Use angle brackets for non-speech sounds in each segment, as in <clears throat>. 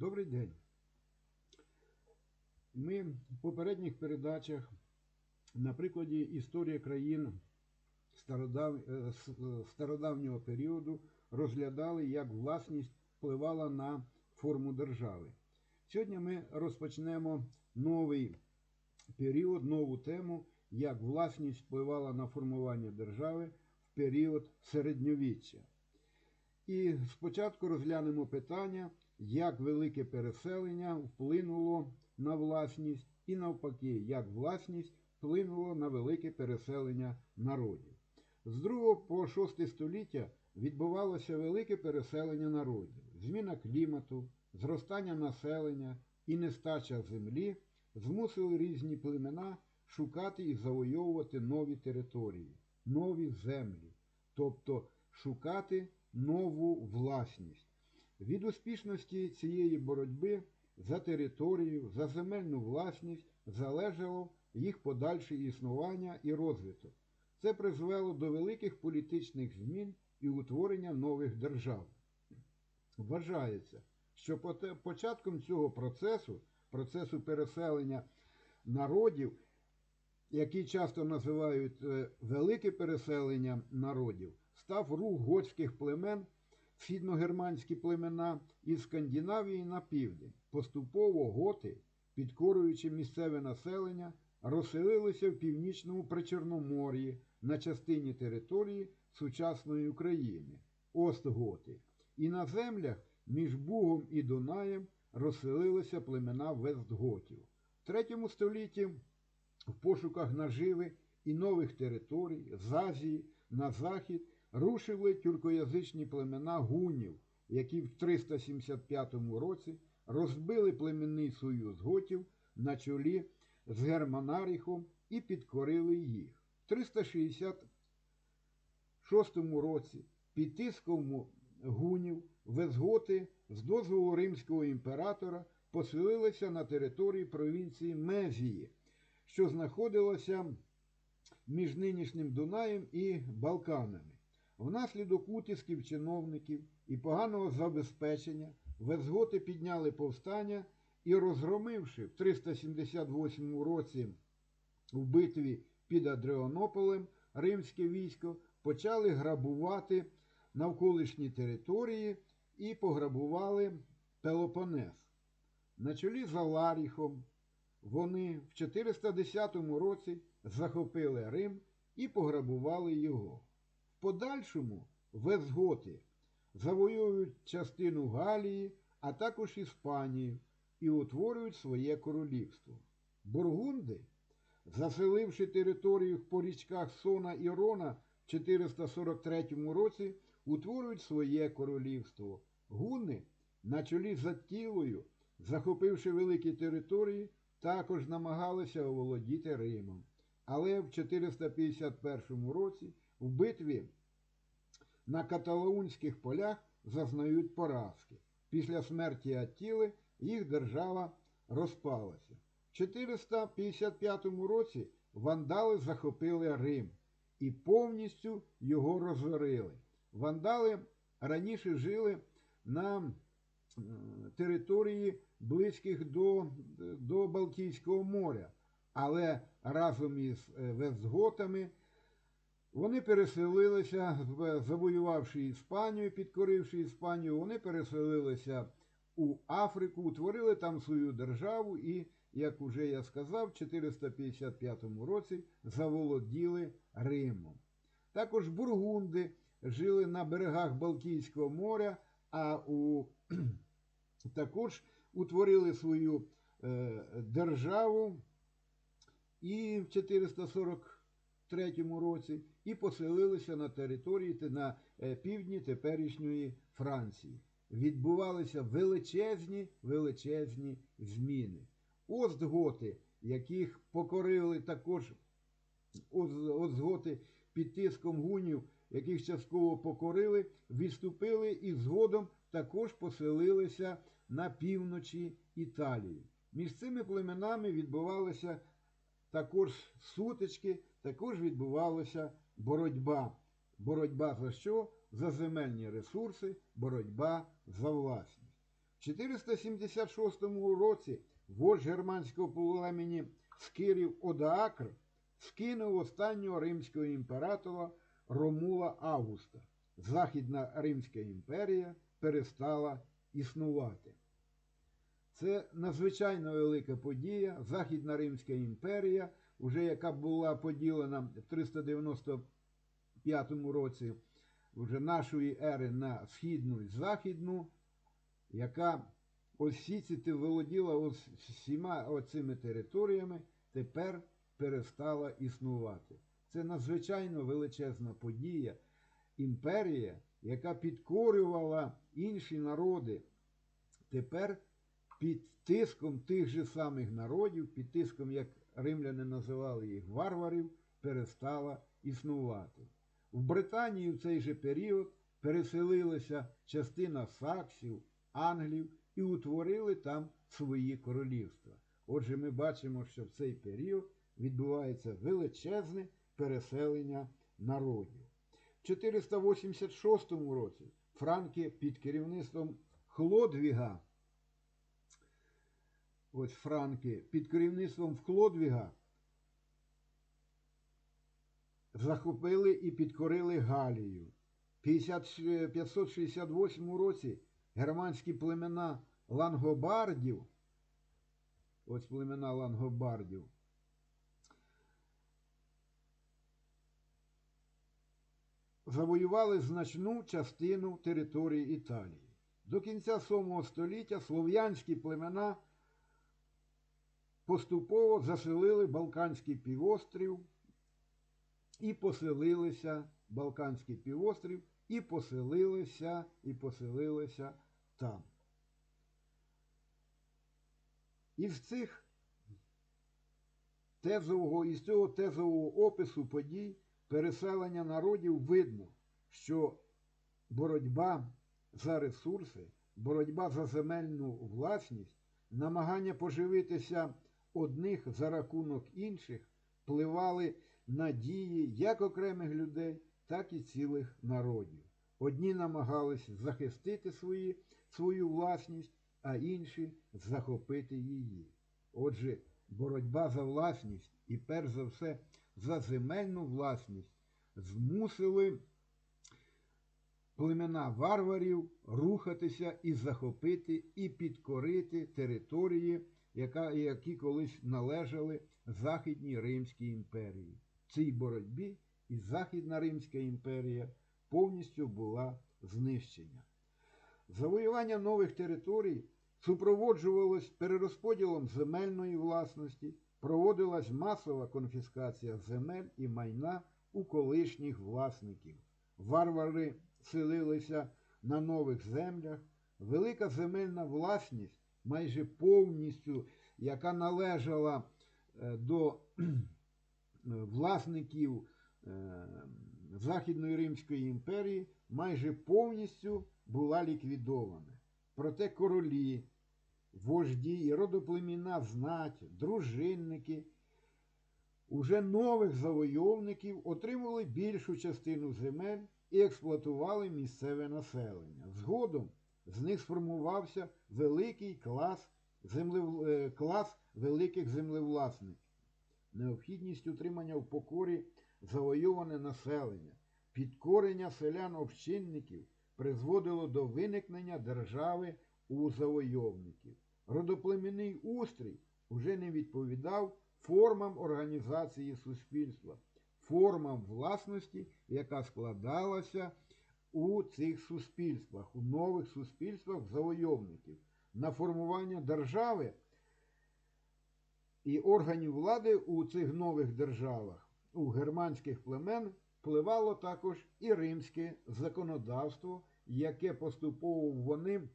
Добрий день. Ми в попередніх передачах на прикладі історії країн стародав... е, е, стародавнього періоду розглядали, як власність впливала на форму держави. Сьогодні ми розпочнемо новий період, нову тему, як власність впливала на формування держави в період середньовіччя. І спочатку розглянемо питання, як велике переселення вплинуло на власність, і навпаки, як власність вплинуло на велике переселення народів. З 2 по 6 століття відбувалося велике переселення народів, зміна клімату, зростання населення і нестача землі змусили різні племена шукати і завойовувати нові території, нові землі, тобто шукати нову власність. Від успішності цієї боротьби за територію, за земельну власність залежало їх подальше існування і розвиток. Це призвело до великих політичних змін і утворення нових держав. Вважається, що початком цього процесу, процесу переселення народів, який часто називають е, велике переселення народів, став рух готських племен, східногерманські племена із Скандинавії на південь. Поступово готи, підкорюючи місцеве населення, розселилися в північному Причорномор'ї на частині території сучасної України Остготи. І на землях між Бугом і Дунаєм розселилися племена Вестготів. В третьому столітті в пошуках наживи і нових територій з Азії на захід рушили тюркоязичні племена гунів, які в 375 році розбили племінний союз готів на чолі з Германаріхом і підкорили їх. В 366 році під тиском гунів везготи з дозволу римського імператора поселилися на території провінції Мезії, що знаходилася між нинішнім Дунаєм і Балканами. Внаслідок утисків чиновників і поганого забезпечення везготи підняли повстання і, розгромивши в 378 році в битві під Адреонополем римське військо, почали грабувати навколишні території і пограбували Пелопонес. На чолі з Аларіхом вони в 410 році захопили Рим і пограбували його. Подальшому везготи завоюють частину Галії, а також Іспанію і утворюють своє королівство. Бургунди, заселивши територію по річках Сона і Рона в 443 році, утворюють своє королівство. Гуни на чолі з Аттілою, захопивши великі території, також намагалися оволодіти Римом. Але в 451 році в битві на каталаунських полях зазнають поразки. Після смерті Аттіли їх держава розпалася. В 455 році вандали захопили Рим і повністю його розорили. Вандали раніше жили на території близьких до, до Балтійського моря, але разом із е, вестготами вони переселилися, завоювавши Іспанію, підкоривши Іспанію, вони переселилися у Африку, утворили там свою державу і, як уже я сказав, в 455 році заволоділи Римом. Також бургунди жили на берегах Балтійського моря, а у <clears throat> також утворили свою е, державу і в 443 році і поселилися на території те- на е, півдні теперішньої Франції. Відбувалися величезні величезні зміни. Остготи, яких покорили також Озготи під тиском гунів, яких частково покорили, відступили і згодом також поселилися на півночі Італії. Між цими племенами відбувалися також сутички, також відбувалася боротьба. Боротьба за що? За земельні ресурси, боротьба за власність. В 476 році вождь германського племені скирів Одаакр скинув останнього римського імператора Ромула Августа. Західна Римська імперія перестала існувати. Це надзвичайно велика подія. Західна Римська імперія, уже яка була поділена в 395 році вже нашої ери на східну і західну, яка осіціти володіла ось всіма оцими територіями, тепер перестала існувати. Це надзвичайно величезна подія, імперія, яка підкорювала інші народи, тепер під тиском тих же самих народів, під тиском, як римляни називали їх варварів, перестала існувати. В Британії в цей же період переселилася частина саксів, англів і утворили там свої королівства. Отже, ми бачимо, що в цей період відбувається величезне переселення народів. В 486 році франки під керівництвом Хлодвіга, ось франки під керівництвом Хлодвіга захопили і підкорили Галію. В 568 році германські племена лангобардів, ось племена лангобардів, завоювали значну частину території Італії. До кінця 7 століття слов'янські племена поступово заселили Балканський півострів і поселилися Балканський півострів, і поселилися, і поселилися там. Із цих тезового, із цього тезового опису подій переселення народів видно, що боротьба за ресурси, боротьба за земельну власність, намагання поживитися одних за рахунок інших впливали на дії як окремих людей, так і цілих народів. Одні намагались захистити свої, свою власність, а інші захопити її. Отже, боротьба за власність і перш за все за земельну власність змусили племена варварів рухатися і захопити, і підкорити території, яка, які колись належали Західній Римській імперії. В цій боротьбі і Західна Римська імперія повністю була знищена. Завоювання нових територій супроводжувалось перерозподілом земельної власності, проводилась масова конфіскація земель і майна у колишніх власників. Варвари селилися на нових землях. Велика земельна власність, майже повністю, яка належала до власників Західної Римської імперії, майже повністю була ліквідована. Проте королі, вожді, родоплеміна знать, дружинники уже нових завойовників отримували більшу частину земель і експлуатували місцеве населення. Згодом з них сформувався великий клас, землев... клас великих землевласників. Необхідність утримання в покорі завойоване населення, підкорення селян-общинників призводило до виникнення держави у завойовників. Родоплемінний устрій уже не відповідав формам організації суспільства, формам власності, яка складалася у цих суспільствах, у нових суспільствах завойовників. На формування держави і органів влади у цих нових державах, у германських племен, впливало також і римське законодавство, яке поступово вони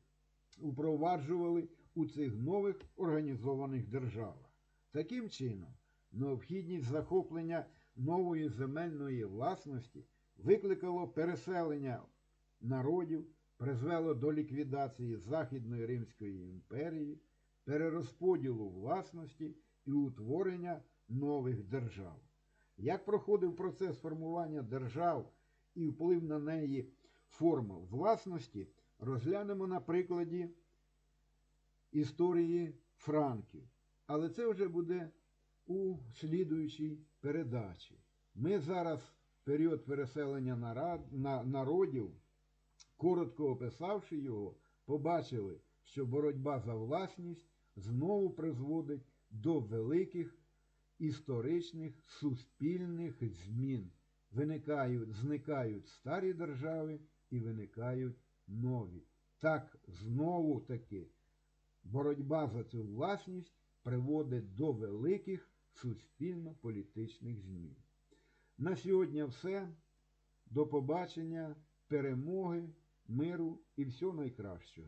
впроваджували у цих нових організованих державах. Таким чином, необхідність захоплення нової земельної власності викликало переселення народів, призвело до ліквідації Західної Римської імперії, перерозподілу власності і утворення нових держав. Як проходив процес формування держав і вплив на неї форма власності, розглянемо на прикладі історії франків. Але це вже буде у слідуючій передачі. Ми зараз період переселення народів, коротко описавши його, побачили, що боротьба за власність знову призводить до великих історичних суспільних змін. Виникають, зникають старі держави і виникають нові. Так знову таки боротьба за цю власність приводить до великих суспільно-політичних змін. На сьогодні все. До побачення, перемоги, миру і всього найкращого.